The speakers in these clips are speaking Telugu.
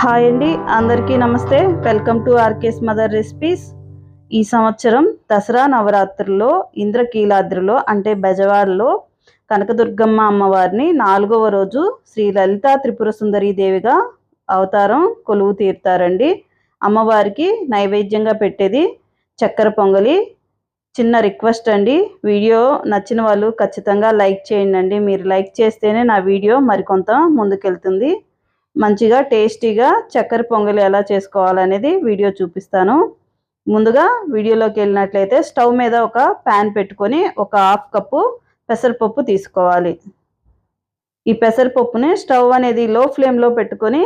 హాయ్ అండి అందరికీ నమస్తే. Welcome to RK's mother recipes. ఈ సంవత్సరం దసరా నవరాత్రుల్లో ఇంద్రకీలాద్రిలో అంటే బెజవాడలో కనకదుర్గమ్మ అమ్మవారిని నాలుగవ రోజు శ్రీ లలితా త్రిపుర సుందరీ దేవిగా అవతారం కొలువు తీరుతారండి. అమ్మవారికి నైవేద్యంగా పెట్టేది చక్కెర పొంగలి. చిన్న రిక్వెస్ట్ అండి వీడియో నచ్చిన వాళ్ళు ఖచ్చితంగా లైక్ చేయండి అండి. మీరు లైక్ చేస్తేనే నా వీడియో మరికొంత ముందుకెళ్తుంది. మంచిగా టేస్టీగా చక్కెర పొంగలి ఎలా చేసుకోవాలనేది వీడియో చూపిస్తాను. ముందుగా వీడియోలోకి వెళ్ళినట్లయితే స్టవ్ మీద ఒక ప్యాన్ పెట్టుకొని ఒక హాఫ్ కప్పు పెసరపప్పు తీసుకోవాలి. ఈ పెసరపప్పుని స్టవ్ అనేది లో ఫ్లేమ్లో పెట్టుకొని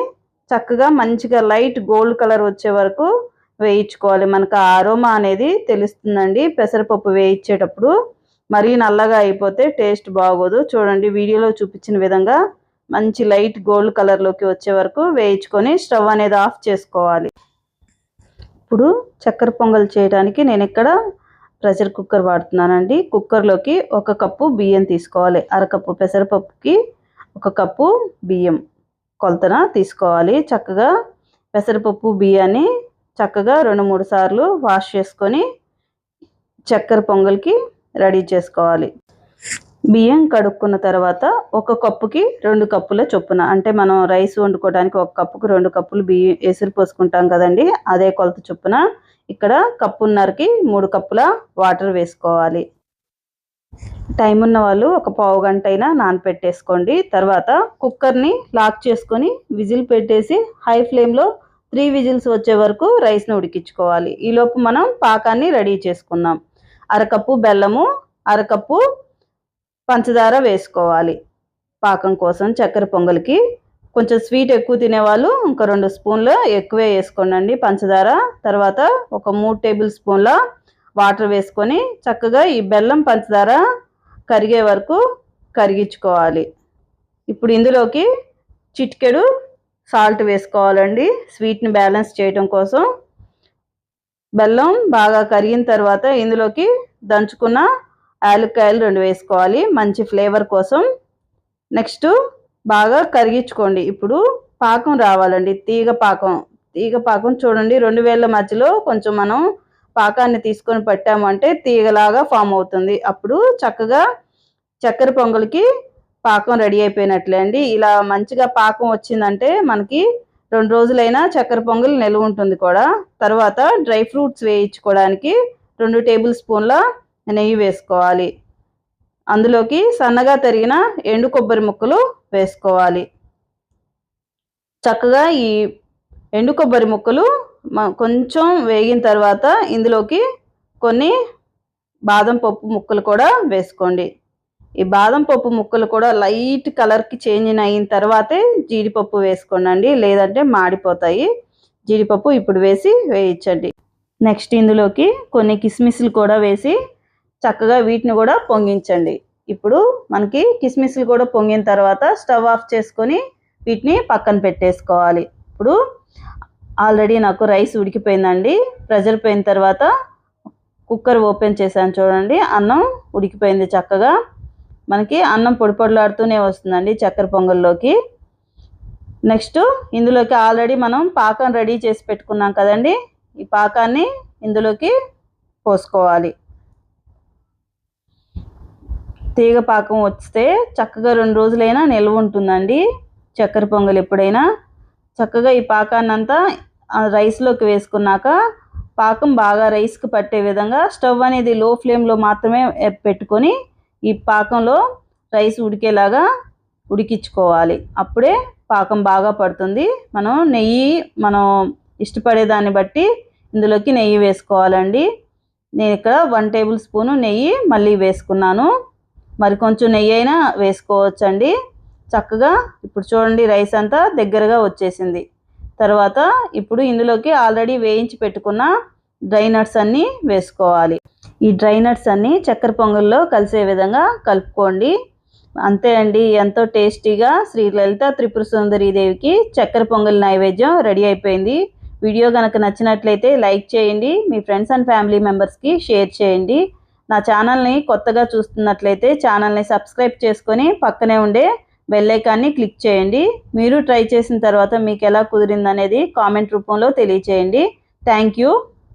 చక్కగా మంచిగా లైట్ గోల్డ్ కలర్ వచ్చే వరకు వేయించుకోవాలి. మనకు ఆరోమా అనేది తెలుస్తుందండి పెసరపప్పు వేయించేటప్పుడు. మరీ నల్లగా అయిపోతే టేస్ట్ బాగోదు. చూడండి వీడియోలో చూపించిన విధంగా మంచి లైట్ గోల్డ్ కలర్లోకి వచ్చే వరకు వేయించుకొని స్టవ్ అనేది ఆఫ్ చేసుకోవాలి. ఇప్పుడు చక్కెర పొంగల్ చేయడానికి నేను ఇక్కడ ప్రెషర్ కుక్కర్ వాడుతున్నానండి. కుక్కర్లోకి ఒక కప్పు బియ్యం తీసుకోవాలి. అరకప్పు పెసరపప్పుకి ఒక కప్పు బియ్యం కొలతన తీసుకోవాలి. చక్కగా పెసరపప్పు బియ్యాన్ని చక్కగా రెండు మూడు సార్లు వాష్ చేసుకొని చక్కెర పొంగల్కి రెడీ చేసుకోవాలి. బియ్యం కడుక్కున్న తర్వాత ఒక కప్పుకి రెండు కప్పుల చొప్పున అంటే మనం రైస్ వండుకోవడానికి ఒక కప్పుకి రెండు కప్పులు బియ్యం ఎసురు పోసుకుంటాం కదండి అదే కొలత చొప్పున ఇక్కడ కప్పున్నరకి మూడు కప్పుల వాటర్ వేసుకోవాలి. టైం ఉన్న వాళ్ళు ఒక పావు గంట అయినా నానపెట్టేసుకోండి. తర్వాత కుక్కర్ని లాక్ చేసుకొని విజిల్ పెట్టేసి హై ఫ్లేమ్లో త్రీ విజిల్స్ వచ్చే వరకు రైస్ని ఉడికించుకోవాలి. ఈలోపు మనం పాకాన్ని రెడీ చేసుకుందాం. అరకప్పు బెల్లము అరకప్పు పంచదార వేసుకోవాలి. పాకం కోసం చక్కెర పొంగల్కి కొంచెం స్వీట్ ఎక్కువ తినేవాళ్ళు ఇంకా రెండు స్పూన్లు ఎక్కువే వేసుకోండి పంచదార. తర్వాత ఒక మూడు టేబుల్ స్పూన్ల వాటర్ వేసుకొని చక్కగా ఈ బెల్లం పంచదార కరిగే వరకు కరిగించుకోవాలి. ఇప్పుడు ఇందులోకి చిటికెడు సాల్ట్ వేసుకోవాలండి. స్వీట్ని బ్యాలెన్స్ చేయడం కోసం బెల్లం బాగా కరిగిన తర్వాత ఇందులోకి దంచుకున్న యాలక్కాయలు రెండు వేసుకోవాలి. మంచి ఫ్లేవర్ కోసం నెక్స్ట్ బాగా కరిగించుకోండి. ఇప్పుడు పాకం రావాలండి. తీగ పాకం. తీగ పాకం చూడండి. రెండు వేల మధ్యలో కొంచెం మనం పాకాన్ని తీసుకొని పెట్టామంటే తీగలాగా ఫామ్ అవుతుంది. అప్పుడు చక్కగా చక్కెర పొంగల్కి పాకం రెడీ అయిపోయినట్లే అండి. ఇలా మంచిగా పాకం వచ్చిందంటే మనకి రెండు రోజులైనా చక్కెర పొంగల్ నిల్వ ఉంటుంది కూడా. తర్వాత డ్రై ఫ్రూట్స్ వేయించుకోవడానికి రెండు టేబుల్ స్పూన్ల నెయ్యి వేసుకోవాలి. అందులోకి సన్నగా తరిగిన ఎండు కొబ్బరి ముక్కలు వేసుకోవాలి. చక్కగా ఈ ఎండు కొబ్బరి ముక్కలు కొంచెం వేగిన తర్వాత ఇందులోకి కొన్ని బాదం పప్పు ముక్కలు కూడా వేసుకోండి. ఈ బాదం పప్పు ముక్కలు కూడా లైట్ కలర్కి చేంజ్ అయిన తర్వాతే జీడిపప్పు వేసుకోండి లేదంటే మాడిపోతాయి. జీడిపప్పు ఇప్పుడు వేసి వేయించండి. నెక్స్ట్ ఇందులోకి కొన్ని కిస్మిస్లు కూడా వేసి చక్కగా వీటిని కూడా పొంగించండి. ఇప్పుడు మనకి కిస్మిస్లు కూడా పొంగిన తర్వాత స్టవ్ ఆఫ్ చేసుకొని వీటిని పక్కన పెట్టేసుకోవాలి. ఇప్పుడు ఆల్రెడీ నాకు రైస్ ఉడికిపోయిందండి. ప్రెజర్ పోయిన తర్వాత కుక్కర్ ఓపెన్ చేశాను చూడండి. అన్నం ఉడికిపోయింది చక్కగా. మనకి అన్నం పొడి పొడిలాడుతూనే వస్తుందండి చక్కెర పొంగల్లోకి. నెక్స్ట్ ఇందులోకి ఆల్రెడీ మనం పాకం రెడీ చేసి పెట్టుకున్నాం కదండి. ఈ పాకాన్ని ఇందులోకి పోసుకోవాలి. తీగ పాకం వస్తే చక్కగా రెండు రోజులైనా నిల్వ ఉంటుందండి. చక్కెర పొంగల్ ఎప్పుడైనా. చక్కగా ఈ పాకాన్ని అంతా రైస్లోకి వేసుకున్నాక పాకం బాగా రైస్కి పట్టే విధంగా స్టవ్ అనేది లో ఫ్లేమ్లో మాత్రమే పెట్టుకొని ఈ పాకంలో రైస్ ఉడికేలాగా ఉడికించుకోవాలి. అప్పుడే పాకం బాగా పడుతుంది. మనం నెయ్యి మనం ఇష్టపడే దాన్ని బట్టి ఇందులోకి నెయ్యి వేసుకోవాలండి. నేను ఇక్కడ వన్ టేబుల్ స్పూను నెయ్యి మళ్ళీ వేసుకున్నాను. మరి కొంచెం నెయ్యి అయినా వేసుకోవచ్చండి. చక్కగా ఇప్పుడు చూడండి రైస్ అంతా దగ్గరగా వచ్చేసింది. తర్వాత ఇప్పుడు ఇందులోకి ఆల్రెడీ వేయించి పెట్టుకున్న డ్రై నట్స్ అన్నీ వేసుకోవాలి. ఈ డ్రై నట్స్ అన్నీ చక్కెర పొంగల్లో కలిసే విధంగా కలుపుకోండి. అంతే అండి ఎంతో టేస్టీగా శ్రీ లలిత త్రిపుర సుందరి దేవికి చక్కెర పొంగల్ నైవేద్యం రెడీ అయిపోయింది. వీడియో కనుక నచ్చినట్లయితే లైక్ చేయండి మీ ఫ్రెండ్స్ అండ్ ఫ్యామిలీ మెంబర్స్కి షేర్ చేయండి. నా ఛానల్ని కొత్తగా చూస్తున్నట్లయితే ఛానల్ని సబ్స్క్రైబ్ చేసుకొని పక్కనే ఉండే బెల్లైకాన్ని క్లిక్ చేయండి. మీరు ట్రై చేసిన తర్వాత మీకు ఎలా కుదిరింది అనేది కామెంట్ రూపంలో తెలియచేయండి. Thank you.